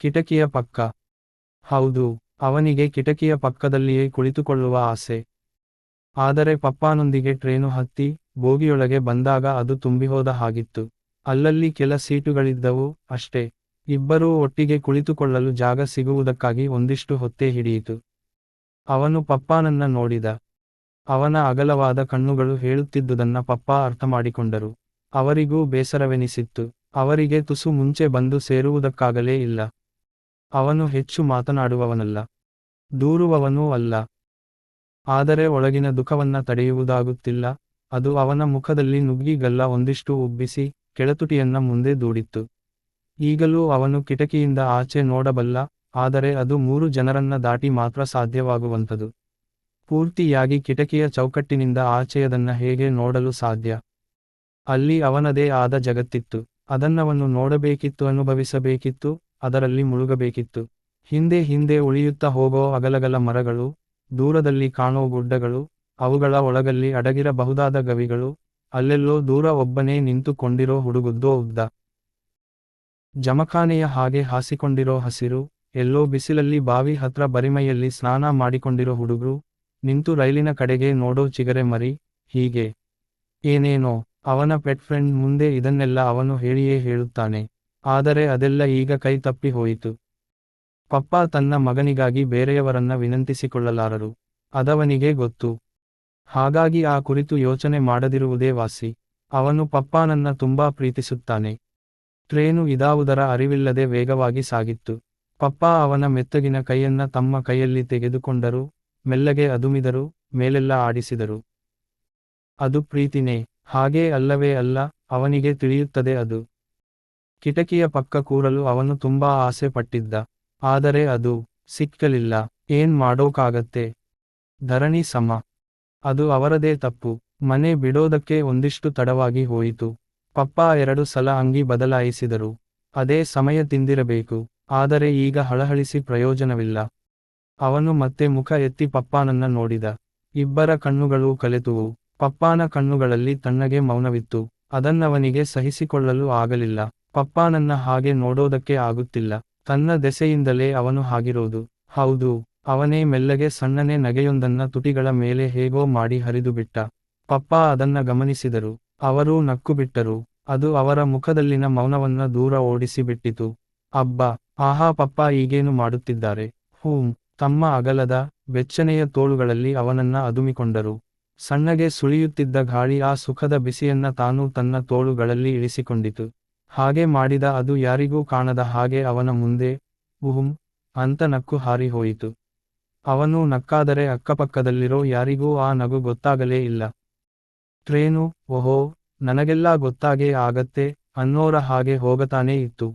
ಕಿಟಕಿಯ ಪಕ್ಕ. ಹೌದು, ಅವನಿಗೆ ಕಿಟಕಿಯ ಪಕ್ಕದಲ್ಲಿಯೇ ಕುಳಿತುಕೊಳ್ಳುವ ಆಸೆ. ಆದರೆ ಪಪ್ಪಾನೊಂದಿಗೆ ಟ್ರೇನು ಹತ್ತಿ, ಬೋಗಿಯೊಳಗೆ ಬಂದಾಗ ಅದು ತುಂಬಿಹೋದ ಹಾಗಿತ್ತು. ಅಲ್ಲಲ್ಲಿ ಕೆಲ ಸೀಟುಗಳಿದ್ದವು ಅಷ್ಟೇ. ಇಬ್ಬರೂ ಒಟ್ಟಿಗೆ ಕುಳಿತುಕೊಳ್ಳಲು ಜಾಗ ಸಿಗುವುದಕ್ಕಾಗಿ ಒಂದಿಷ್ಟು ಹೊತ್ತೇ ಹಿಡಿಯಿತು. ಅವನು ಪಪ್ಪಾನನ್ನ ನೋಡಿದ. ಅವನ ಅಗಲವಾದ ಕಣ್ಣುಗಳು ಹೇಳುತ್ತಿದ್ದುದನ್ನ ಪಪ್ಪ ಅರ್ಥ ಮಾಡಿಕೊಂಡರು ಅವರಿಗೂ ಬೇಸರವೆನಿಸಿತ್ತು. ಅವರಿಗೆ ತುಸು ಮುಂಚೆ ಬಂದು ಸೇರುವುದಕ್ಕಾಗಲೇ ಇಲ್ಲ. ಅವನು ಹೆಚ್ಚು ಮಾತನಾಡುವವನಲ್ಲ, ದೂರುವವನೂ ಅಲ್ಲ. ಆದರೆ ಒಳಗಿನ ದುಃಖವನ್ನ ತಡೆಯುವುದಾಗುತ್ತಿಲ್ಲ, ಅದು ಅವನ ಮುಖದಲ್ಲಿ ನುಗ್ಗಿಗಲ್ಲ ಒಂದಿಷ್ಟು ಉಬ್ಬಿಸಿ ಕೆಳತುಟಿಯನ್ನ ಮುಂದೆ ದೂಡಿತ್ತು. ಈಗಲೂ ಅವನು ಕಿಟಕಿಯಿಂದ ಆಚೆ ನೋಡಬಲ್ಲ, ಆದರೆ ಅದು ಮೂರು ಜನರನ್ನ ದಾಟಿ ಮಾತ್ರ ಸಾಧ್ಯವಾಗುವಂಥದು. ಪೂರ್ತಿಯಾಗಿ ಕಿಟಕಿಯ ಚೌಕಟ್ಟಿನಿಂದ ಆಚೆಯದನ್ನ ಹೇಗೆ ನೋಡಲು ಸಾಧ್ಯ? ಅಲ್ಲಿ ಅವನದೇ ಆದ ಜಗತ್ತಿತ್ತು, ಅದನ್ನವನು ನೋಡಬೇಕಿತ್ತು, ಅನುಭವಿಸಬೇಕಿತ್ತು ಅದರಲ್ಲಿ ಮುಳುಗಬೇಕಿತ್ತು. ಹಿಂದೆ ಹಿಂದೆ ಉಳಿಯುತ್ತಾ ಹೋಗೋ ಅಗಲಗಲ ಮರಗಳು, ದೂರದಲ್ಲಿ ಕಾಣೋ ಗುಡ್ಡಗಳು, ಅವುಗಳ ಒಳಗಲ್ಲಿ ಅಡಗಿರಬಹುದಾದ ಗವಿಗಳು, ಅಲ್ಲೆಲ್ಲೋ ದೂರ ಒಬ್ಬನೇ ನಿಂತುಕೊಂಡಿರೋ ಹುಡುಗುದ್ದೋ ಉದ್ದ. ಜಮಖಾನೆಯ ಹಾಗೆ ಹಾಸಿಕೊಂಡಿರೋ ಹಸಿರು, ಎಲ್ಲೋ ಬಿಸಿಲಲ್ಲಿ ಬಾವಿ ಹತ್ರ ಬರಿಮೈಯಲ್ಲಿ ಸ್ನಾನ ಮಾಡಿಕೊಂಡಿರೋ ಹುಡುಗರು, ನಿಂತು ರೈಲಿನ ಕಡೆಗೆ ನೋಡೋ ಚಿಗರೆ ಮರಿ, ಹೀಗೆ. ಏನೇನೋ, ಅವನ ಪೆಟ್ ಫ್ರೆಂಡ್ ಮುಂದೆ ಇದನ್ನೆಲ್ಲ ಅವನು ಹೇಳಿಯೇ ಹೇಳುತ್ತಾನೆ. ಆದರೆ ಅದೆಲ್ಲ ಈಗ ಕೈ ತಪ್ಪಿ ಹೋಯಿತು. ಪಪ್ಪ ತನ್ನ ಮಗನಿಗಾಗಿ ಬೇರೆಯವರನ್ನ ವಿನಂತಿಸಿಕೊಳ್ಳಲಾರರು. ಅದವನಿಗೆ ಗೊತ್ತು. ಹಾಗಾಗಿ ಆ ಕುರಿತು ಯೋಚನೆ ಮಾಡದಿರುವುದೇ ವಾಸಿ. ಅವನು ಪಪ್ಪಾನನ್ನ ತುಂಬಾ ಪ್ರೀತಿಸುತ್ತಾನೆ. ಟ್ರೇನು ಇದಾವುದರ ಅರಿವಿಲ್ಲದೆ ವೇಗವಾಗಿ ಸಾಗಿತ್ತು. ಪಪ್ಪ ಅವನ ಮೆತ್ತಗಿನ ಕೈಯನ್ನ ತಮ್ಮ ಕೈಯಲ್ಲಿ ತೆಗೆದುಕೊಂಡರು, ಮೆಲ್ಲಗೆ ಅದುಮಿದರು, ಮೇಲೆಲ್ಲ ಆಡಿಸಿದರು. ಅದು ಪ್ರೀತಿನೇ. ಹಾಗೇ ಅಲ್ಲವೇ ಅಲ್ಲ, ಅವನಿಗೆ ತಿಳಿಯುತ್ತದೆ ಅದು. ಕಿಟಕಿಯ ಪಕ್ಕ ಕೂರಲು ಅವನು ತುಂಬಾ ಆಸೆ ಪಟ್ಟಿದ್ದ. ಆದರೆ ಅದು ಸಿಕ್ಕಲಿಲ್ಲ. ಏನ್ ಮಾಡೋಕಾಗತ್ತೆ? ಧರಣಿ ಸಮ. ಅದು ಅವರದೇ ತಪ್ಪು. ಮನೆ ಬಿಡೋದಕ್ಕೆ ಒಂದಿಷ್ಟು ತಡವಾಗಿ ಹೋಯಿತು. ಪಪ್ಪ ಎರಡು ಸಲ ಅಂಗಿ ಬದಲಾಯಿಸಿದರು. ಅದೇ ಸಮಯ ತಿಂದಿರಬೇಕು. ಆದರೆ ಈಗ ಹಳಹಳಿಸಿ ಪ್ರಯೋಜನವಿಲ್ಲ. ಅವನು ಮತ್ತೆ ಮುಖ ಎತ್ತಿ ಪಪ್ಪಾನನ್ನ ನೋಡಿದ. ಇಬ್ಬರ ಕಣ್ಣುಗಳು ಕಲೆತುವು. ಪಪ್ಪಾನ ಕಣ್ಣುಗಳಲ್ಲಿ ತಣ್ಣಗೆ ಮೌನವಿತ್ತು. ಅದನ್ನವನಿಗೆ ಸಹಿಸಿಕೊಳ್ಳಲು ಆಗಲಿಲ್ಲ. ಪಪ್ಪಾನನ್ನ ಹಾಗೆ ನೋಡೋದಕ್ಕೆ ಆಗುತ್ತಿಲ್ಲ. ತನ್ನ ದೆಸೆಯಿಂದಲೇ ಅವನು ಹಾಗಿರೋದು. ಹೌದು, ಅವನೇ ಮೆಲ್ಲಗೆ ಸಣ್ಣನೆ ನಗೆಯೊಂದನ್ನ ತುಟಿಗಳ ಮೇಲೆ ಹೇಗೋ ಮಾಡಿ ಹರಿದುಬಿಟ್ಟ ಪಪ್ಪ ಅದನ್ನ ಗಮನಿಸಿದರು. ಅವರೂ ನಕ್ಕುಬಿಟ್ಟರು. ಅದು ಅವರ ಮುಖದಲ್ಲಿನ ಮೌನವನ್ನ ದೂರ ಓಡಿಸಿಬಿಟ್ಟಿತು. ಅಬ್ಬ, ಆಹಾ ಪಪ್ಪ ಈಗೇನು ಮಾಡುತ್ತಿದ್ದಾರೆ? ಹೂಂ, ತಮ್ಮ ಅಗಲದ ಬೆಚ್ಚನೆಯ ತೋಳುಗಳಲ್ಲಿ ಅವನನ್ನ ಅದುಮಿಕೊಂಡರು. ಸಣ್ಣಗೆ ಸುಳಿಯುತ್ತಿದ್ದ ಗಾಳಿ ಆ ಸುಖದ ಬಿಸಿಯನ್ನ ತಾನೂ ತನ್ನ ತೋಳುಗಳಲ್ಲಿ ಇಳಿಸಿಕೊಂಡಿತು. ಹಾಗೆ ಮಾಡಿದ ಅದು ಯಾರಿಗೂ ಕಾಣದ ಹಾಗೆ ಅವನ ಮುಂದೆ ಉಹುಂ ಅಂತ ನಕ್ಕು ಹಾರಿ ಹೋಯಿತು. ಅವನು ನಕ್ಕಾದರೆ ಅಕ್ಕಪಕ್ಕದಲ್ಲಿರೋ ಯಾರಿಗೂ ಆ ನಗು ಗೊತ್ತಾಗಲೇ ಇಲ್ಲ. ಟ್ರೇನು ಓಹೋ, ನನಗೆಲ್ಲ ಗೊತ್ತಾಗೇ ಆಗತ್ತೆ ಅನ್ನೋರ ಹಾಗೆ ಹೋಗತಾನೇ ಇತ್ತು.